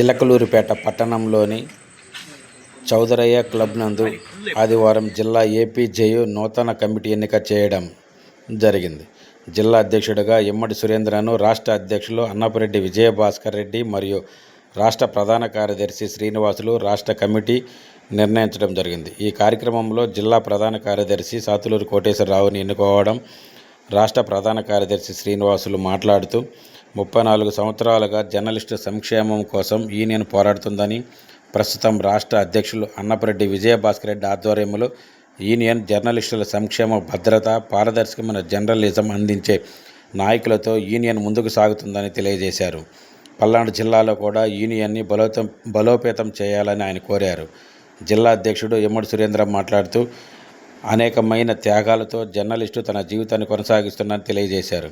చిలకలూరిపేట పట్టణంలోని చౌదరయ్య క్లబ్ నందు ఆదివారం జిల్లా ఏపీజేయు నూతన కమిటీ ఎన్నిక చేయడం జరిగింది. జిల్లా అధ్యక్షుడిగా ఇమ్మడి సురేంద్రను రాష్ట్ర అధ్యక్షులు అన్నపరెడ్డి విజయభాస్కర్ రెడ్డి మరియు రాష్ట్ర ప్రధాన కార్యదర్శి శ్రీనివాసులు రాష్ట్ర కమిటీ నిర్ణయించడం జరిగింది. ఈ కార్యక్రమంలో జిల్లా ప్రధాన కార్యదర్శి సాతులూరు కోటేశ్వరరావుని ఎన్నుకోవడం రాష్ట్ర ప్రధాన కార్యదర్శి శ్రీనివాసులు మాట్లాడుతూ ముప్పై నాలుగు సంవత్సరాలుగా జర్నలిస్టు సంక్షేమం కోసం యూనియన్ పోరాడుతుందని ప్రస్తుతం రాష్ట్ర అధ్యక్షులు అన్నపరెడ్డి విజయభాస్కర్ రెడ్డి ఆధ్వర్యంలో యూనియన్ జర్నలిస్టుల సంక్షేమ భద్రత పారదర్శకమైన జర్నలిజం అందించే నాయకులతో యూనియన్ ముందుకు సాగుతుందని తెలియజేశారు. పల్నాడు జిల్లాలో కూడా యూనియన్ని బలోతం బలోపేతం చేయాలని ఆయన కోరారు. జిల్లా అధ్యక్షుడు ఎమ్మడి సురేంద్ర మాట్లాడుతూ అనేకమైన త్యాగాలతో జర్నలిస్టు తన జీవితాన్ని కొనసాగిస్తున్నారని తెలియజేశారు.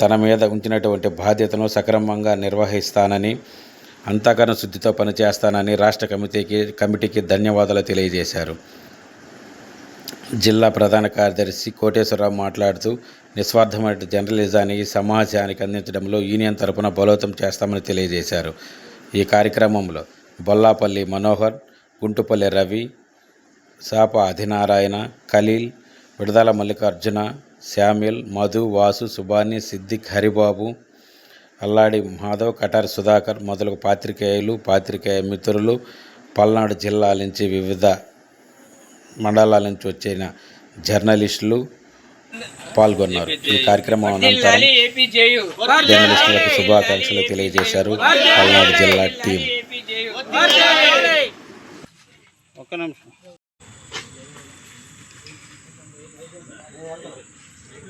తన మీద ఉంచినటువంటి బాధ్యతను సక్రమంగా నిర్వహిస్తానని అంతఃకరణ శుద్ధితో పనిచేస్తానని రాష్ట్ర కమిటీకి కమిటీకి ధన్యవాదాలు తెలియజేశారు. జిల్లా ప్రధాన కార్యదర్శి కోటేశ్వరరావు మాట్లాడుతూ నిస్వార్థమైన జర్నలిజాన్ని సమాజానికి అందించడంలో యూనియన్ తరపున బలోతం చేస్తామని తెలియజేశారు. ఈ కార్యక్రమంలో బొల్లాపల్లి మనోహర్ గుంటుపల్లి రవి సాప అధినారాయణ ఖలీల్ విడదల మల్లికార్జున శామ్యుల్ మధు వాసు సుబాని సిద్దిక్ హరిబాబు అల్లాడి మాధవ్ కటారి సుధాకర్ మొదలగు పాత్రికేయులు పాత్రికేయ మిత్రులు పల్నాడు జిల్లాల నుంచి వివిధ మండలాల నుంచి వచ్చిన జర్నలిస్టులు పాల్గొన్నారు. ఈ కార్యక్రమం అనంతరం ఏపీజేయు జర్నలిస్టులకు శుభాకాంక్షలు తెలియజేశారు పల్నాడు జిల్లా టీం. ఒక్క నిమిషం.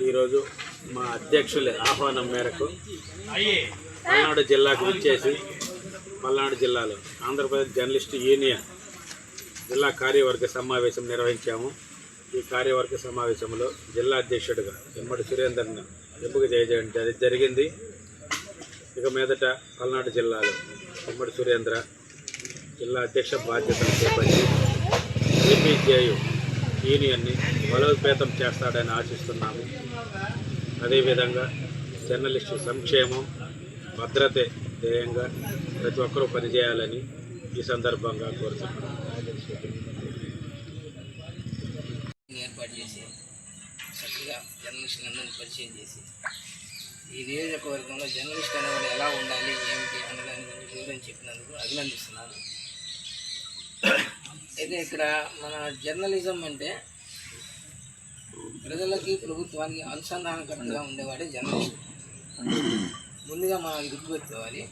ఈరోజు మా అధ్యక్షుల ఆహ్వానం మేరకు పల్నాడు జిల్లాకు వచ్చేసి పల్నాడు జిల్లాలో ఆంధ్రప్రదేశ్ జర్నలిస్ట్ యూనియన్ జిల్లా కార్యవర్గ సమావేశం నిర్వహించాము. ఈ కార్యవర్గ సమావేశంలో జిల్లా అధ్యక్షుడిగా ఎమ్మడి సురేందర్ను ఎంపిక చేయడం అది జరిగింది. ఇక మీదట పల్నాడు జిల్లాలో ఎమ్మడి సురేంద్ర జిల్లా అధ్యక్ష బాధ్యతలు చేపట్టి ఏపీజేయు యూనియన్ని బలోపేతం చేస్తాడని ఆశిస్తున్నాము. అదేవిధంగా జర్నలిస్టు సంక్షేమం భద్రతే ధ్యేయంగా ప్రతి ఒక్కరూ పనిచేయాలని ఈ సందర్భంగా కోరుతున్నాను ఏర్పాటు చేసి చక్కగా జర్నలిస్టులందరినీ పరిచయం చేసి ఈ నియోజకవర్గంలో జర్నలిస్ట్ అనేవాడు ఎలా ఉండాలి ఏమిటి అనే గురించి వివరం చెప్పినందుకు అభినందిస్తున్నాను. అయితే ఇక్కడ మన జర్నలిజం అంటే ప్రజలకి ప్రభుత్వానికి అనుసంధానకరంగా ఉండేవాడే జర్నలిస్ట్ ముందుగా మనం ఇది గుర్తుపెట్టుకోవాలి.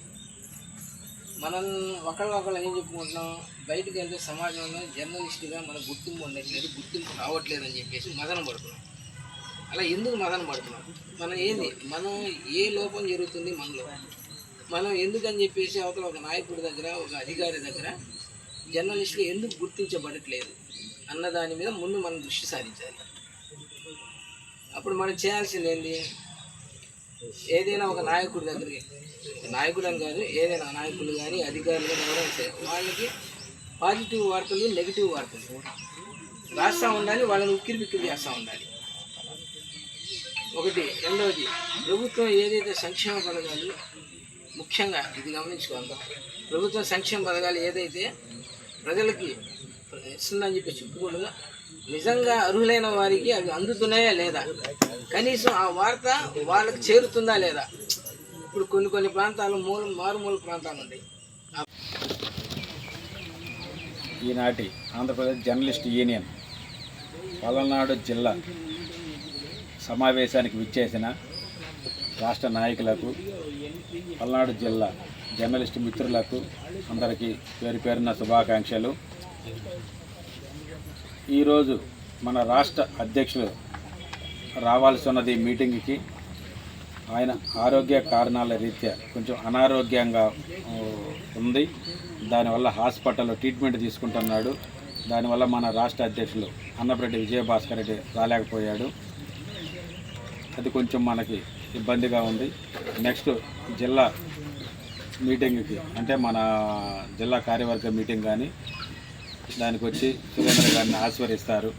మనం ఒకళ్ళ ఒకళ్ళు ఏం చెప్పుకుంటున్నాం? బయటకు వెళ్తే సమాజంలో జర్నలిస్టుగా మన గుర్తింపు ఉండట్లేదు గుర్తింపు రావట్లేదు అని చెప్పేసి మదన పడుతున్నాం. అలా ఎందుకు మదన పడుతున్నాం? మనం ఏంది? మనం ఏ లోపం జరుగుతుంది మనలో? మనం ఎందుకని చెప్పేసి అవతల ఒక నాయకుడి దగ్గర ఒక అధికారి దగ్గర జర్నలిస్టులు ఎందుకు గుర్తించబడట్లేదు అన్న దాని మీద ముందు మనం దృష్టి సారించాలి. అప్పుడు మనం చేయాల్సింది ఏంది ఏదైనా ఒక నాయకుడి దగ్గరికి నాయకుడు అని కాదు ఏదైనా నాయకులు కానీ అధికారులు కానీ ఎవరైనా సరే వాళ్ళకి పాజిటివ్ వార్తలు నెగిటివ్ వార్తలు. రాస్తూ ఉండాలి వాళ్ళని ఉక్కిరి బిక్కిరి చేస్తూ ఉండాలి. ఒకటి. రెండవది. ప్రభుత్వం ఏదైతే సంక్షేమ పథకాలు ముఖ్యంగా ఇది గమనించుకోవాలి ప్రభుత్వ సంక్షేమ పథకాలు ఏదైతే ప్రజలకి ఇస్తుందని చెప్పి చెప్పుకుంటుందో నిజంగా అర్హులైన వారికి అవి అందుతున్నాయా లేదా? కనీసం ఆ వార్త వాళ్ళకి చేరుతుందా లేదా? ఇప్పుడు కొన్ని కొన్ని ప్రాంతాలు మూల మారుమూల ప్రాంతాలు ఉన్నాయి. ఈనాటి ఆంధ్రప్రదేశ్ జర్నలిస్ట్ యూనియన్ పల్నాడు జిల్లా సమావేశానికి విచ్చేసిన రాష్ట్ర నాయకులకు పల్నాడు జిల్లా జర్నలిస్ట్ మిత్రులకు అందరికీ పేరు పేరున శుభాకాంక్షలు. ఈరోజు మన రాష్ట్ర అధ్యక్షులు రావాల్సి ఉన్నది మీటింగ్కి. ఆయన ఆరోగ్య కారణాల రీత్యా కొంచెం అనారోగ్యంగా ఉంది. దానివల్ల హాస్పిటల్లో ట్రీట్మెంట్ తీసుకుంటున్నాడు. దానివల్ల మన రాష్ట్ర అధ్యక్షులు అన్నపరెడ్డి విజయభాస్కర్ రెడ్డి రాలేకపోయాడు. అది కొంచెం మనకి ఇబ్బందిగా ఉంది. నెక్స్ట్ జిల్లా మీటింగ్కి అంటే మన జిల్లా కార్యవర్గ మీటింగ్ కానీ దానికి వచ్చి సురేంద్ర గారిని ఆస్వాదిస్తారు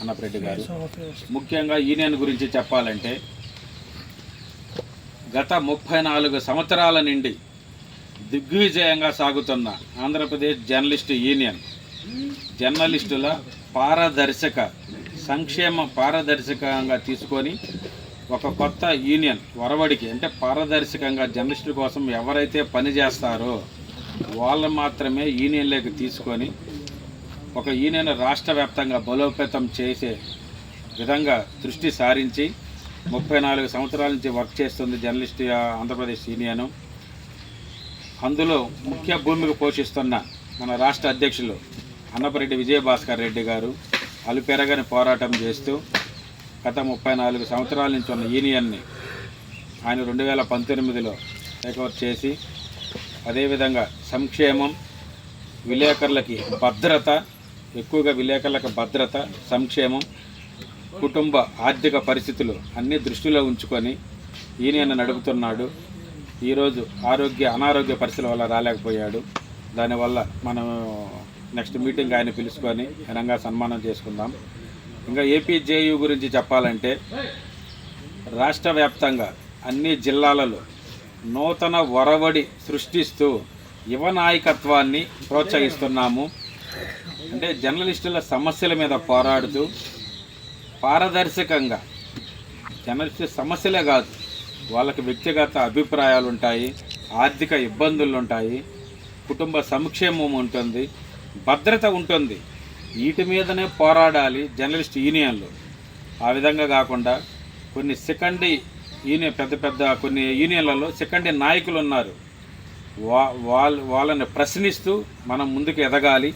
అన్నపరెడ్డి గారు. ముఖ్యంగా యూనియన్ గురించి చెప్పాలంటే గత ముప్పై నాలుగు సంవత్సరాల నుండి దిగ్విజయంగా సాగుతున్న ఆంధ్రప్రదేశ్ జర్నలిస్టు యూనియన్ జర్నలిస్టుల పారదర్శక సంక్షేమ పారదర్శకంగా తీసుకొని ఒక కొత్త యూనియన్ వరవడికి అంటే పారదర్శకంగా జర్నలిస్టుల కోసం ఎవరైతే పని చేస్తారో వాళ్ళు మాత్రమే యూనియన్లోకి తీసుకొని ఒక ఈయనను రాష్ట్ర వ్యాప్తంగా బలోపేతం చేసే విధంగా దృష్టి సారించి ముప్పై నాలుగు సంవత్సరాల నుంచి వర్క్ చేస్తుంది జర్నలిస్ట్ ఆంధ్రప్రదేశ్ యూనియన్. అందులో ముఖ్య భూమిక పోషిస్తున్న మన రాష్ట్ర అధ్యక్షులు అన్నపరెడ్డి విజయభాస్కర్ రెడ్డి గారు అలుపెరగని పోరాటం చేస్తూ గత ముప్పై నాలుగు సంవత్సరాల నుంచి ఉన్న యూనియన్ని ఆయన రెండు వేల పంతొమ్మిదిలో టేకవర్ చేసి అదేవిధంగా సంక్షేమం విలేకరులకి భద్రత ఎక్కువగా విలేకరులకు భద్రత సంక్షేమం కుటుంబ ఆర్థిక పరిస్థితులు అన్ని దృష్టిలో ఉంచుకొని ఈయన నడుపుతున్నాడు ఈరోజు ఆరోగ్య అనారోగ్య పరిస్థితుల వల్ల రాలేకపోయాడు. దానివల్ల మనం నెక్స్ట్ మీటింగ్ ఆయన పిలుచుకొని ఘనంగా సన్మానం చేసుకుందాం. ఇంకా ఏపీజేయు గురించి చెప్పాలంటే రాష్ట్ర వ్యాప్తంగా అన్ని జిల్లాలలో నూతన ఒరవడి సృష్టిస్తూ యువ నాయకత్వాన్ని ప్రోత్సహిస్తున్నాము. అంటే జర్నలిస్టుల సమస్యల మీద పోరాడుతూ పారదర్శకంగా జర్నలిస్టు సమస్యలే కాదు వాళ్ళకి వ్యక్తిగత అభిప్రాయాలు ఉంటాయి ఆర్థిక ఇబ్బందులు ఉంటాయి కుటుంబ సంక్షేమం ఉంటుంది భద్రత ఉంటుంది. వీటి మీదనే పోరాడాలి జర్నలిస్ట్ యూనియన్లు. ఆ విధంగా కాకుండా కొన్ని సెకండీ యూనియన్ పెద్ద పెద్ద కొన్ని యూనియన్లలో సెకండీ నాయకులు ఉన్నారు వా వాళ్ళ వాళ్ళని ప్రశ్నిస్తూ మనం ముందుకు ఎదగాలి.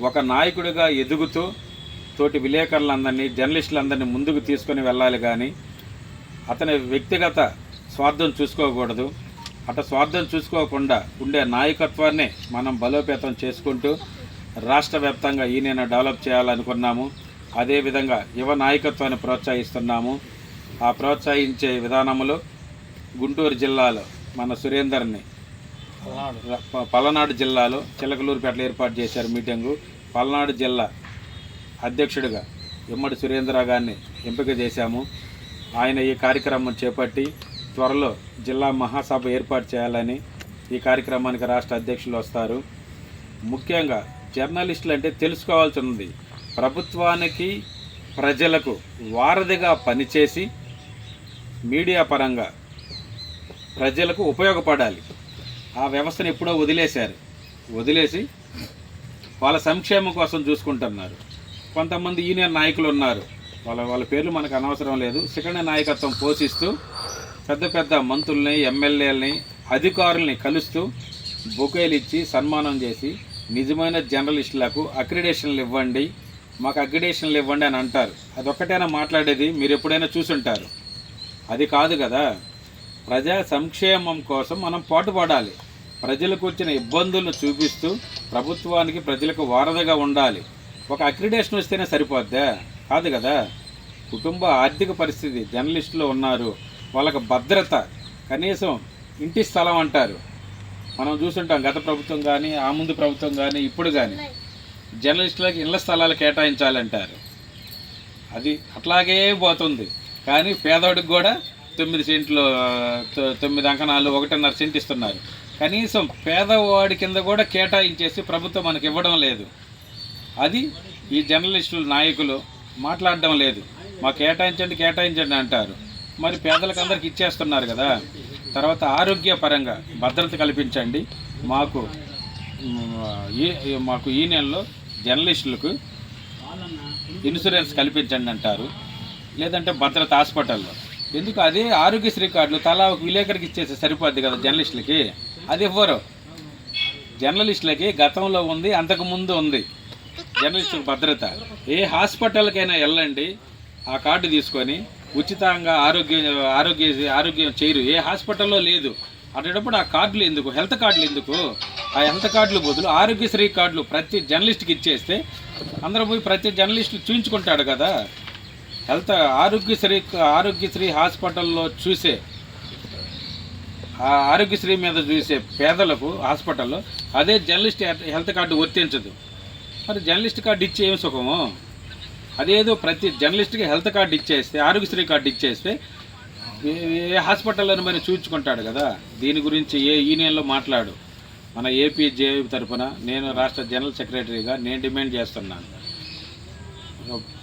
ఒక నాయకుడిగా ఎదుగుతూ తోటి విలేకరులందరినీ జర్నలిస్టులందరినీ ముందుకు తీసుకొని వెళ్ళాలి కానీ అతని వ్యక్తిగత స్వార్థం చూసుకోకూడదు. అట స్వార్థం చూసుకోకుండా ఉండే నాయకత్వాన్ని మనం బలోపేతం చేసుకుంటూ రాష్ట్ర వ్యాప్తంగా ఈయన డెవలప్ చేయాలనుకున్నాము. అదేవిధంగా యువ నాయకత్వాన్ని ప్రోత్సహిస్తున్నాము. ఆ ప్రోత్సహించే విధానంలో గుంటూరు జిల్లాలో మన సురేందర్ని పల్నాడు జిల్లాలో చిలకలూరుపేటలో ఏర్పాటు చేశారు మీటింగు. పల్నాడు జిల్లా అధ్యక్షుడిగా ఇమ్మడి సురేంద్ర గారిని ఎంపిక చేశాము. ఆయన ఈ కార్యక్రమం చేపట్టి త్వరలో జిల్లా మహాసభ ఏర్పాటు చేయాలని ఈ కార్యక్రమానికి రాష్ట్ర అధ్యక్షులు వస్తారు. ముఖ్యంగా జర్నలిస్టులు అంటే తెలుసుకోవాల్సి ఉంది. ప్రభుత్వానికి ప్రజలకు వారధిగా పనిచేసి మీడియా పరంగా ప్రజలకు ఉపయోగపడాలి. ఆ వ్యవస్థను ఎప్పుడో వదిలేశారు. వదిలేసి వాళ్ళ సంక్షేమం కోసం చూసుకుంటున్నారు. కొంతమంది యూనియన్ నాయకులు ఉన్నారు. వాళ్ళ వాళ్ళ పేర్లు మనకు అనవసరం లేదు. సెకండ్ నాయకత్వం పోషిస్తూ పెద్ద పెద్ద మంత్రుల్ని ఎమ్మెల్యేలని అధికారుల్ని కలుస్తూ బొకేలు ఇచ్చి సన్మానం చేసి నిజమైన జర్నలిస్టులకు అక్రిడేషన్లు ఇవ్వండి మాకు అక్రిడేషన్లు ఇవ్వండి అని అంటారు. అదొక్కటైనా మాట్లాడేది మీరు ఎప్పుడైనా చూసుంటారు. అది కాదు కదా. ప్రజా సంక్షేమం కోసం మనం పాటుపడాలి. ప్రజలకు వచ్చిన ఇబ్బందులను చూపిస్తూ ప్రభుత్వానికి ప్రజలకు వారధగా ఉండాలి. ఒక అక్రిడేషన్ వస్తేనే సరిపోద్దా? కాదు కదా. కుటుంబ ఆర్థిక పరిస్థితి జర్నలిస్టులు ఉన్నారు. వాళ్ళకి భద్రత కనీసం ఇంటి స్థలం అంటారు. మనం చూసుంటాం గత ప్రభుత్వం కానీ ఆ ముందు ప్రభుత్వం కానీ ఇప్పుడు కానీ జర్నలిస్టులకు ఇళ్ళ స్థలాలు కేటాయించాలంటారు. అది అట్లాగే పోతుంది. కానీ పేదవాడికి కూడా తొమ్మిది సెంట్లు తొ- తొమ్మిది అంకణాలు ఒకటిన్నర సెంట్ ఇస్తున్నారు. కనీసం పేదవాడి కింద కూడా కేటాయించేసి ప్రభుత్వం మనకి ఇవ్వడం లేదు. అది ఈ జర్నలిస్టులు నాయకులు మాట్లాడడం లేదు. మా కేటాయించండి కేటాయించండి అంటారు. మరి పేదలకు అందరికి ఇచ్చేస్తున్నారు కదా. తర్వాత ఆరోగ్యపరంగా భద్రత కల్పించండి. మాకు ఈ- మాకు ఈ నెలలో జర్నలిస్టులకు ఇన్సూరెన్స్ కల్పించండి అంటారు. లేదంటే భద్రత హాస్పిటల్లో. ఎందుకు? అదే ఆరోగ్యశ్రీ కార్డులు తలా ఒక విలేకరికి ఇచ్చేస్తే సరిపోద్ది కదా జర్నలిస్టులకి? అది ఇవ్వరు జర్నలిస్టులకి గతంలో ఉంది అంతకు ముందు ఉంది. జర్నలిస్టుల భద్రత. ఏ హాస్పిటల్కైనా వెళ్ళండి ఆ కార్డు తీసుకొని ఉచితంగా ఆరోగ్య ఆరోగ్య ఆరోగ్యం చేయరు. ఏ హాస్పిటల్లో లేదు. అటేటప్పుడు ఆ కార్డులు ఎందుకు? హెల్త్ కార్డులు ఎందుకు? ఆ హెల్త్ కార్డులు బదులు ఆరోగ్యశ్రీ కార్డులు ప్రతి జర్నలిస్ట్కి ఇచ్చేస్తే అందరూ పోయి ప్రతి జర్నలిస్టు చూయించుకుంటాడు కదా. హెల్త్ ఆరోగ్యశ్రీ ఆరోగ్యశ్రీ హాస్పిటల్లో చూసే ఆ ఆరోగ్యశ్రీ మీద చూసే పేదలకు హాస్పిటల్లో అదే జర్నలిస్ట్ హెల్త్ కార్డు వర్తించదు. మరి జర్నలిస్ట్ కార్డు ఇచ్చి ఏం సుఖము? అదేదో ప్రతి జర్నలిస్ట్కి హెల్త్ కార్డు ఇచ్చేస్తే ఆరోగ్యశ్రీ కార్డు ఇచ్చేస్తే ఏ- ఏ మరి చూపించుకుంటాడు కదా? దీని గురించి ఏ యూనియన్లో మాట్లాడు. మన ఏపీ జేఏ తరఫున నేను రాష్ట్ర జనరల్ సెక్రటరీగా నేను డిమాండ్ చేస్తున్నాను.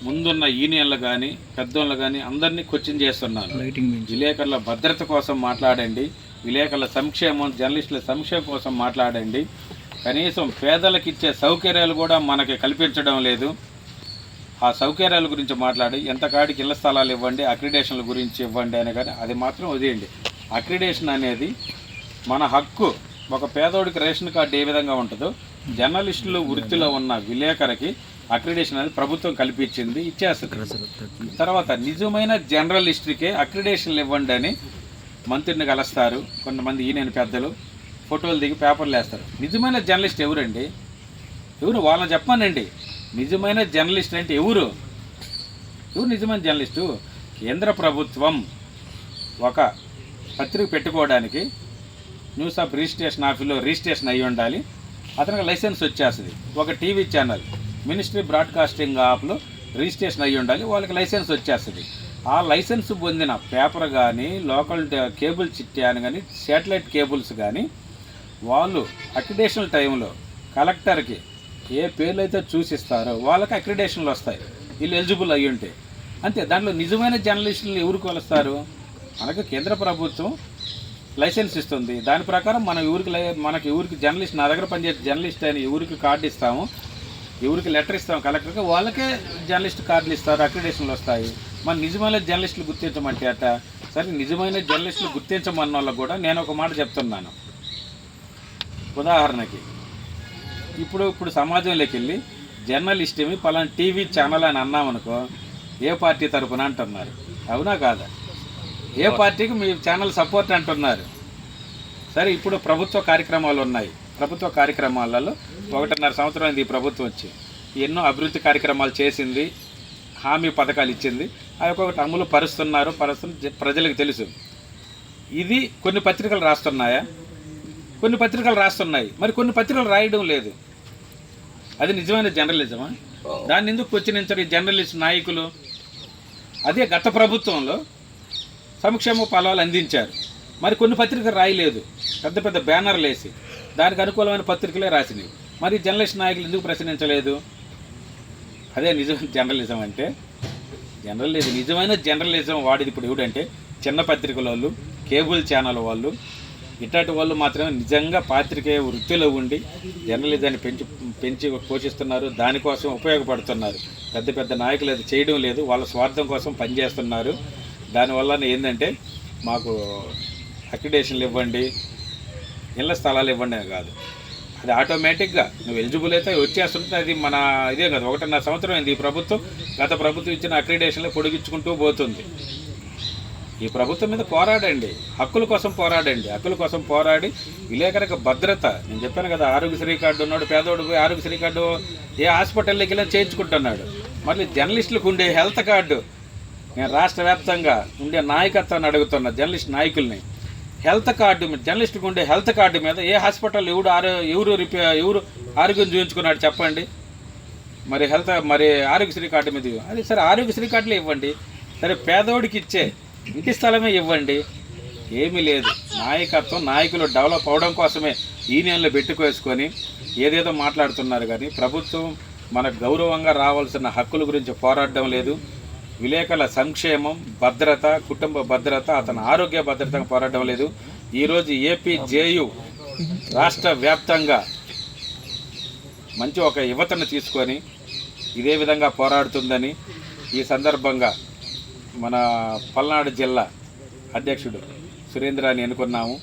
ముందున్న యూనియన్లు కానీ పెద్దోళ్ళు కానీ అందరినీ క్వశ్చన్ చేస్తున్నాను విలేకరుల భద్రత కోసం మాట్లాడండి. విలేకరుల సంక్షేమం జర్నలిస్టుల సంక్షేమం కోసం మాట్లాడండి. కనీసం పేదలకు ఇచ్చే సౌకర్యాలు కూడా మనకి కల్పించడం లేదు. ఆ సౌకర్యాల గురించి మాట్లాడి ఎంత కాడికి ఇళ్ళ స్థలాలు ఇవ్వండి అక్రిడేషన్ల గురించి ఇవ్వండి అని కానీ అది మాత్రం వదిలేయండి. అక్రిడేషన్ అనేది మన హక్కు. ఒక పేదోడికి రేషన్ కార్డు ఏ విధంగా ఉంటుందో జర్నలిస్టులు వృత్తిలో ఉన్న విలేకరికి అక్రిడేషన్ అనేది ప్రభుత్వం కల్పించింది ఇచ్చేస్తుంది. తర్వాత నిజమైన జర్నలిస్టుకే అక్రిడేషన్లు ఇవ్వండి అని మంత్రిని కలుస్తారు. కొంతమంది ఈయన పెద్దలు ఫోటోలు దిగి పేపర్లు వేస్తారు. నిజమైన జర్నలిస్ట్ ఎవరండి? ఎవరు? వాళ్ళని చెప్పానండి. నిజమైన జర్నలిస్ట్ అంటే ఎవరు? ఎవరు నిజమైన జర్నలిస్టు? కేంద్ర ప్రభుత్వం ఒక పత్రిక పెట్టుకోవడానికి న్యూస్ ఆఫ్ రిజిస్ట్రేషన్ ఆఫీస్లో రిజిస్ట్రేషన్ అయ్యి ఉండాలి. అతనికి లైసెన్స్ వచ్చేస్తుంది. ఒక టీవీ ఛానల్. మినిస్ట్రీ బ్రాడ్కాస్టింగ్ యాప్లో రిజిస్ట్రేషన్ అయ్యి ఉండాలి వాళ్ళకి లైసెన్స్ వచ్చేస్తుంది. ఆ లైసెన్స్ పొందిన పేపర్ కానీ లోకల్ కేబుల్ చిట్టాను కానీ శాటిలైట్ కేబుల్స్ కానీ వాళ్ళు అక్రిడేషన్ టైంలో కలెక్టర్కి ఏ పేర్లు అయితే చూసిస్తారో వాళ్ళకి అక్రిడేషన్లు వస్తాయి. వీళ్ళు ఎలిజిబుల్ అయ్యి ఉంటే. అంతే దాంట్లో నిజమైన జర్నలిస్టులు ఎవరు కొలుస్తారు? మనకు కేంద్ర ప్రభుత్వం లైసెన్స్ ఇస్తుంది. దాని ప్రకారం మన ఊరికి లై- మనకి ఊరికి జర్నలిస్ట్ నా దగ్గర పనిచేసే జర్నలిస్ట్ అని ఊరికి కార్డు ఇస్తాము ఎవరికి లెటర్ ఇస్తాం కలెక్టర్కి? వాళ్ళకే జర్నలిస్ట్ కార్డులు ఇస్తారు అక్రిడేషన్లు వస్తాయి. మన నిజమైన జర్నలిస్టులు గుర్తించమంటే అట? సరే నిజమైన జర్నలిస్టులు గుర్తించమన్న వాళ్ళకు కూడా నేను ఒక మాట చెప్తున్నాను. ఉదాహరణకి ఇప్పుడు ఇప్పుడు సమాజంలోకి వెళ్ళి జర్నలిస్ట్ ఏమి పలానా టీవీ ఛానల్ అని అన్నామనుకో ఏ పార్టీ తరపున అంటున్నారు? అవునా కాదా? ఏ పార్టీకి మీ ఛానల్ సపోర్ట్ అంటున్నారు? సరే ఇప్పుడు ప్రభుత్వ కార్యక్రమాలు ఉన్నాయి. ప్రభుత్వ కార్యక్రమాలలో ఒకటిన్నర సంవత్సరం ఈ ప్రభుత్వం వచ్చి. ఎన్నో అభివృద్ధి కార్యక్రమాలు చేసింది హామీ పథకాలు ఇచ్చింది. అవి ఒక్కొక్కటి అమలు పరుస్తున్నారు పరుస్తున్న ప్రజలకు తెలుసు. ఇది కొన్ని పత్రికలు రాస్తున్నాయా? కొన్ని పత్రికలు రాస్తున్నాయి. మరి కొన్ని పత్రికలు రాయడం లేదు. అది నిజమైన జర్నలిజమా? దాన్ని ఎందుకు క్వశ్చనించరు ఈ జర్నలిస్ట్ నాయకులు? అదే గత ప్రభుత్వంలో సంక్షేమ ఫలాలు అందించారు. మరి కొన్ని పత్రికలు రాయలేదు. పెద్ద పెద్ద బ్యానర్లు వేసి. దానికి అనుకూలమైన పత్రికలే రాసినవి. మరి జర్నలిస్ట్ నాయకులు ఎందుకు ప్రశ్నించలేదు? అదే నిజం జర్నలిజం అంటే. జర్నలిజం నిజమైన జర్నలిజం వాడిది ఇప్పుడు ఎవడంటే చిన్న పత్రికల వాళ్ళు కేబుల్ ఛానల్ వాళ్ళు ఇట్లాంటి వాళ్ళు మాత్రమే నిజంగా పాత్రికేయ వృత్తిలో ఉండి జర్నలిజాన్ని పెంచి పెంచి పోషిస్తున్నారు దానికోసం ఉపయోగపడుతున్నారు. పెద్ద పెద్ద నాయకులు అది చేయడం లేదు వాళ్ళ స్వార్థం కోసం పనిచేస్తున్నారు. దానివల్ల ఏంటంటే మాకు అక్రిడేషన్లు ఇవ్వండి ఇళ్ళ స్థలాలు ఇవ్వండి అని కాదు. అది ఆటోమేటిక్గా నువ్వు ఎలిజిబుల్ అయితే వచ్చేస్తుంటే అది మన ఇదే కదా ఒకటిన్నర సంవత్సరం అయింది ఈ ప్రభుత్వం. గత ప్రభుత్వం ఇచ్చిన అక్రిడేషన్లో పొడిగించుకుంటూ పోతుంది. ఈ ప్రభుత్వం మీద పోరాడండి. హక్కుల కోసం పోరాడండి. హక్కుల కోసం పోరాడి విలేకరికి భద్రత. నేను చెప్పాను కదా ఆరోగ్యశ్రీ కార్డు ఉన్నాడు పేదోడు పోయి ఆరోగ్యశ్రీ కార్డు ఏ హాస్పిటల్లోకి వెళ్ళి చేయించుకుంటున్నాడు. మళ్ళీ జర్నలిస్టులకు ఉండే హెల్త్ కార్డు. నేను రాష్ట్ర వ్యాప్తంగా ఉండే నాయకత్వాన్ని అడుగుతున్నా జర్నలిస్ట్ నాయకుల్ని. హెల్త్ కార్డు మీద జర్నలిస్ట్కి ఉండే హెల్త్ కార్డు మీద ఏ హాస్పిటల్ ఎవడు ఆరో ఎవరు రిపే ఎవరు ఆరోగ్యం చూపించుకున్నాడు చెప్పండి? మరి హెల్త్ మరి ఆరోగ్యశ్రీ కార్డు మీద ఇవ్వు. అది సరే ఆరోగ్యశ్రీ కార్డులే ఇవ్వండి. సరే పేదోడికి ఇచ్చే ఇంటి స్థలమే ఇవ్వండి. ఏమీ లేదు. నాయకత్వం నాయకులు డెవలప్ అవడం కోసమే యూనియన్లు పెట్టుకోసుకొని ఏదేదో మాట్లాడుతున్నారు కానీ ప్రభుత్వం మనకు గౌరవంగా రావాల్సిన హక్కుల గురించి పోరాడడం లేదు. విలేకరుల సంక్షేమం భద్రత కుటుంబ భద్రత అతని ఆరోగ్య భద్రతగా పోరాటం లేదు. ఈరోజు ఏపీ జేయు రాష్ట్ర వ్యాప్తంగా మంచి ఒక యువతను తీసుకొని ఇదే విధంగా పోరాడుతుందని ఈ సందర్భంగా మన పల్నాడు జిల్లా అధ్యక్షుడు సురేంద్రాన్ని ఎన్నుకున్నాము.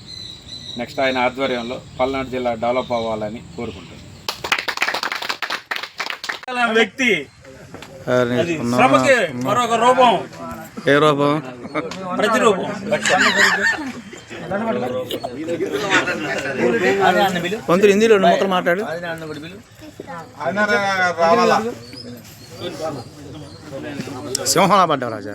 నెక్స్ట్ ఆయన ఆధ్వర్యంలో పల్నాడు జిల్లా డెవలప్ అవ్వాలని కోరుకుంటున్నాం. వ్యక్తి శ్రమకి మరొక రూపం. ఏ రూపం? ప్రతిరూపం వంతులు హిందీలో రెండు మొక్కలు మాట్లాడు. సింహంలా పడ్డావు రాజా.